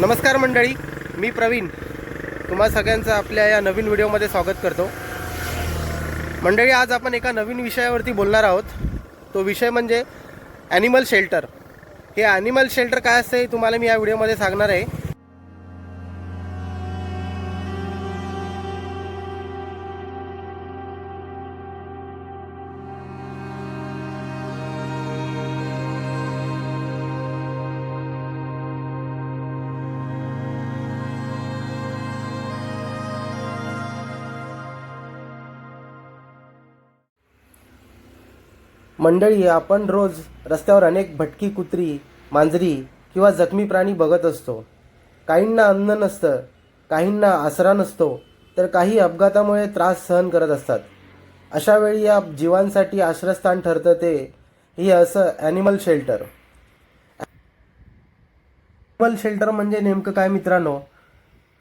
नमस्कार मंडळी मी प्रवीण. तुम्हा सगळ्यांचं आपल्या या नवीन व्हिडिओमध्ये स्वागत करतो. मंडळी आज आपण एका नवीन विषयावरती बोलणार आहोत. तो विषय म्हणजे ॲनिमल शेल्टर हे ॲनिमल शेल्टर काय असतं हे तुम्हाला मी या व्हिडिओमध्ये सांगणार आहे. मंडळी आपण रोज रस्त्यावर अनेक भटकी कुत्री मांजरी किंवा जखमी प्राणी बघत असतो. काहींना अन्न नसतं काहींना आसरा नसतो तर काही अपघातामुळे त्रास सहन करत असतात. अशा वेळी या जीवांसाठी आश्रयस्थान ठरतं ते हे असं ॲनिमल शेल्टर ॲनिमल शेल्टर म्हणजे नेमकं काय मित्रांनो?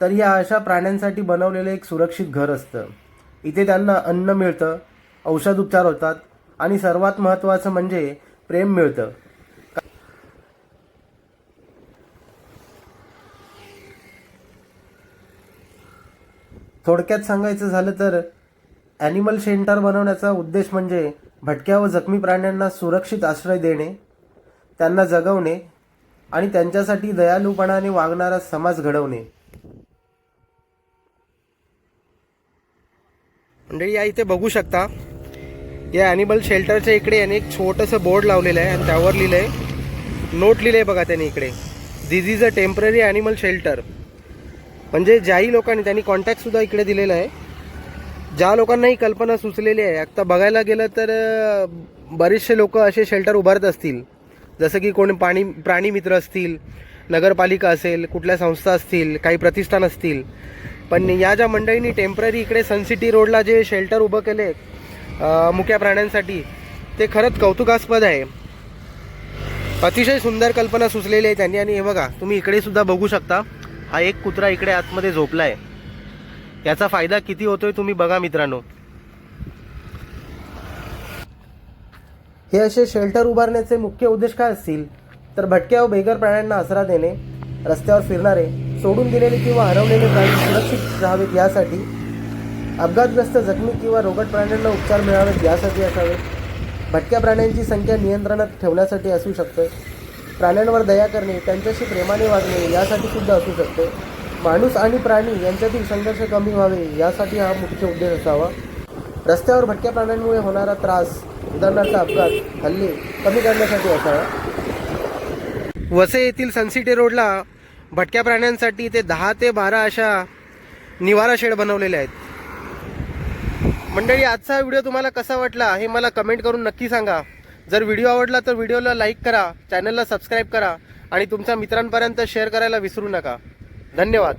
तर या अशा प्राण्यांसाठी बनवलेलं एक सुरक्षित घर असतं. इथे त्यांना अन्न मिळतं औषध उपचार होतात आणि सर्वात महत्त्वाचं म्हणजे प्रेम मिळतं. थोडक्यात सांगायचं झालं तर ॲनिमल शेल्टर बनवण्याचा उद्देश म्हणजे भटक्या व जखमी प्राण्यांना सुरक्षित आश्रय देणे त्यांना जगवणे आणि त्यांच्यासाठी दयालूपणाने वागणारा समाज घडवणे. मंडळी या इथे बघू शकता या ॲनिमल शेल्टरच्या इकडे याने एक छोटंसं बोर्ड लावलेलं आहे आणि त्यावर लिहिलं आहे नोट लिहिलं आहे बघा त्याने इकडे. This is a temporary animal shelter म्हणजे ज्याही लोकांनी त्यांनी कॉन्टॅक्टसुद्धा इकडे दिलेला आहे. ज्या लोकांना ही कल्पना सुचलेली आहे आता बघायला गेलं तर बरेचसे लोक असे शेल्टर उभारत असतील. जसं की कोणी पाणी प्राणी मित्र असतील नगरपालिका असेल कुठल्या संस्था असतील काही प्रतिष्ठान असतील. पण या ज्या मंडळींनी टेंपररी इकडे सनसिटी रोडला जे शेल्टर उभं केले आहे मुक्या प्राण्यांसाठी ते खरंच कौतुकास्पद आहे. अतिशय सुंदर कल्पना सुचलेली आहे त्यांनी. आणि हे बघा तुम्ही इकडे सुद्धा बघू शकता हा एक कुत्रा इकडे आतमध्ये झोपला आहे याचा फायदा किती होतोय तुम्ही बघा मित्रांनो. हे असे शेल्टर उभारण्याचे मुख्य उद्देश काय असतील? तर भटक्या व बेघर प्राण्यांना आसरा देणे रस्त्यावर फिरणारे सोडून दिलेले किंवा हरवलेले प्राणी सुरक्षित राहावेत यासाठी अपघातग्रस्त जखमी किंवा रोगट प्राण्यांना उपचार मिळावेत यासाठी असावे भटक्या प्राण्यांची संख्या नियंत्रणात ठेवण्यासाठी असू शकते. प्राण्यांवर दया करणे त्यांच्याशी प्रेमाने वागणे यासाठी सुद्धा असू शकते. माणूस आणि प्राणी यांच्यातील संघर्ष कमी व्हावे यासाठी हा मुख्य उद्देश असावा. रस्त्यावर भटक्या प्राण्यांमुळे होणारा त्रास उदाहरणार्थ अपघात हल्ले कमी करण्यासाठी असावा. वसे येथील सनसिटी रोडला भटक्या प्राण्यांसाठी ते दहा ते बारा अशा निवारा शेड बनवलेले आहेत. मंडळी आजचा व्हिडिओ तुम्हाला कसा वाटला हे मला कमेंट करून नक्की सांगा. जर व्हिडिओ आवडला तर व्हिडिओला लाईक करा चॅनलला सबस्क्राईब करा आणि तुमच्या मित्रांपर्यंत शेअर करायला विसरू नका. धन्यवाद.